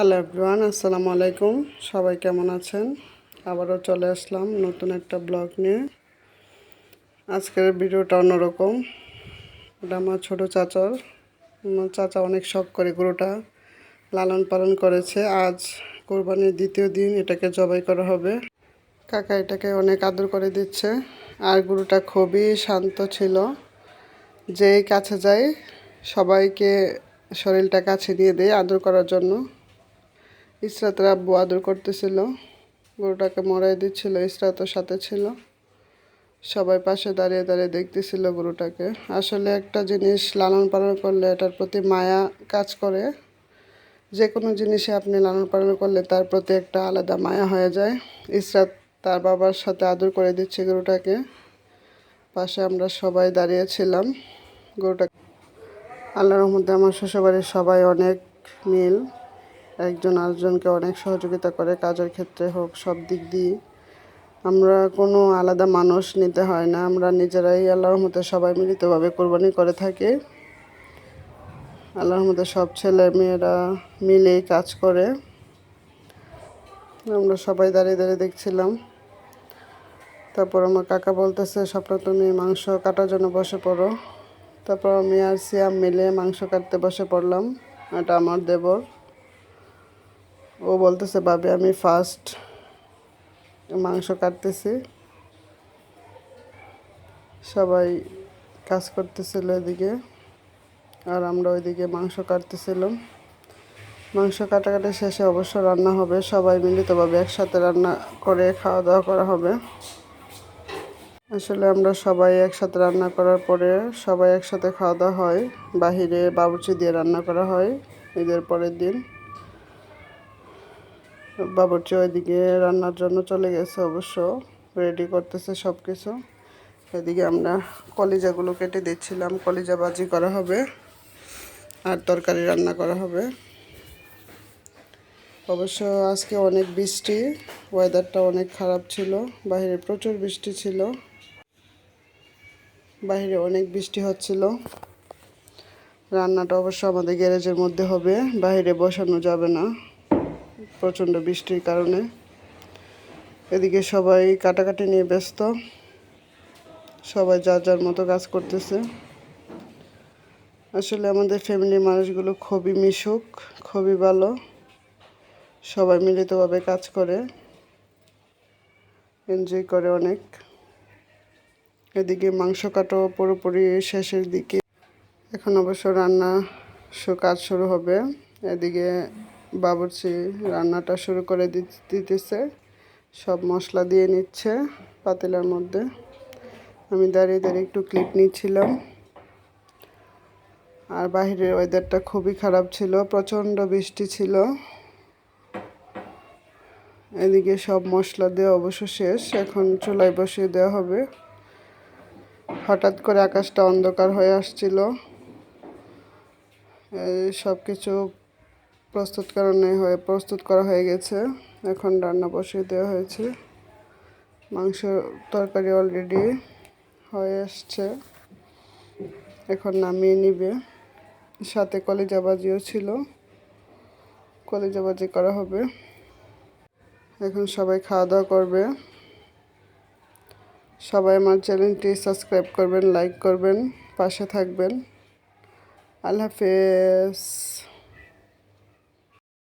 Hello everyone আসসালামু আলাইকুম। সবাই কেমন আছেন? আবারও চলে আসলাম নতুন একটা ব্লগ নিয়ে। আজকের ভিডিওটা অন্যরকম। এটা আমার ছোটো চাচার। আমার চাচা অনেক শখ করে গরুটা লালন পালন করেছে। আজ কোরবানির দ্বিতীয় দিন, এটাকে জবাই করা হবে। কাকা এটাকে অনেক আদর করে দিচ্ছে। আর গরুটা খুবই শান্ত ছিল। যেই কাছে যায় সবাইকে শরীরটা কাছে দিয়ে দেয় আদর করার জন্য। ইসরাতের আব্বু আদর করতেছিল। গরুটাকে মরাই দিচ্ছিল ইসরাতের সাথে ছিল। সবাই পাশে দাঁড়িয়ে দাঁড়িয়ে দেখতেছিল গরুটাকে। আসলে একটা জিনিস লালন পালন করলে এটার প্রতি মায়া কাজ করে। যে কোনো জিনিসে আপনি লালন পালন করলে তার প্রতি একটা আলাদা মায়া হয়ে যায়। ইসরাত তার বাবার সাথে আদর করে দিচ্ছে গরুটাকে। পাশে আমরা সবাই দাঁড়িয়েছিলাম। গরুটা আল্লাহর রহমতে আমার শ্বশুরবাড়ির সবাই অনেক মিল। একজন আরেকজনকে অনেক সহযোগিতা করে, কাজের ক্ষেত্রে হোক, সব দিক দিয়ে। আমরা কোনো আলাদা মানুষ নিতে হয় না। আমরা নিজেরাই আল্লাহর মধ্যে সবাই মিলিতভাবে কোরবানি করে থাকি। আল্লাহর মধ্যে সব ছেলে মেয়েরা মিলেই কাজ করে। আমরা সবাই দাঁড়িয়ে দাঁড়িয়ে দেখছিলাম। তারপর আমার কাকা বলতেছে, স্বপ্ন তুমি মাংস কাটার জন্য বসে পড়ো। তারপর আমি আর সিয়াম মিলে মাংস কাটতে বসে পড়লাম। এটা আমার দেবর। ও বলতেছে, ভাবি, আমি ফার্স্ট মাংস কাটতেছি। সবাই কাজ করতেছিল এদিকে, আর আমরা ওইদিকে মাংস কাটতেছিলাম। মাংস কাটাকাটি শেষে অবশ্য রান্না হবে, সবাই মিলিতভাবে একসাথে রান্না করে খাওয়া দাওয়া করা হবে। আসলে আমরা সবাই একসাথে রান্না করার পরে সবাই একসাথে খাওয়া দাওয়া হয়, বাহিরে বাবুচি দিয়ে রান্না করা হয় ঈদের পরের দিন। বাবুর্চি ওইদিকে রান্নার জন্য চলে গেছে অবশ্য রেডি করতেছে সব কিছু এদিকে আমরা কলিজাগুলো কেটে দিচ্ছিলাম, কলিজা বাজি করা হবে আর তরকারি রান্না করা হবে। অবশ্য আজকে অনেক বৃষ্টি ওয়েদারটা অনেক খারাপ ছিল, বাইরে প্রচুর বৃষ্টি ছিল, বাইরে অনেক বৃষ্টি হচ্ছিল। রান্নাটা অবশ্য আমাদের গ্যারেজের মধ্যে হবে, বাইরে বসানো যাবে না। প্রচণ্ড বৃষ্টির কারণে। এদিকে সবাই কাটাকাটি নিয়ে ব্যস্ত। সবাই যার যার মতো কাজ করতেছে। আসলে আমাদের ফ্যামিলির মানুষগুলো খুবই মিশুক, খুবই ভালো। সবাই মিলিতভাবে কাজ করে। এনজয় করে অনেক। এদিকে মাংস কাটো পুরোপুরি শেষের দিকে। এখন অবশ্য রান্না কাজ শুরু হবে। এদিকে বাবুর্চি রান্নাটা শুরু করে দিতেছে। সব মশলা দিয়ে নিচ্ছে পাতিলার মধ্যে। আমি দাঁড়িয়ে দাঁড়িয়ে একটু ক্লিপ নিচ্ছিলাম। আর বাহিরের ওয়েদারটা খুবই খারাপ ছিল, প্রচণ্ড বৃষ্টি ছিল। এদিকে সব মশলা দেওয়া অবশ্য শেষ, এখন চুলায় বসিয়ে দেওয়া হবে। হঠাৎ করে আকাশটা অন্ধকার হয়ে আসছিল। সব কিছু প্রস্তুত কারণে হয়ে, প্রস্তুত করা হয়ে গেছে। এখন রান্না বসিয়ে দেওয়া হয়েছে। মাংস তরকারি অলরেডি হয়ে আসছে। এখন নামিয়ে নিবে। সাথে কলিজা বাজিও ছিল। কলিজা বাজি করা হবে। এখন সবাই খাওয়া দাওয়া করবে। সবাই আমার চ্যানেলটি সাবস্ক্রাইব করবেন, লাইক করবেন, পাশে থাকবেন। আল্লাহ হাফেজ।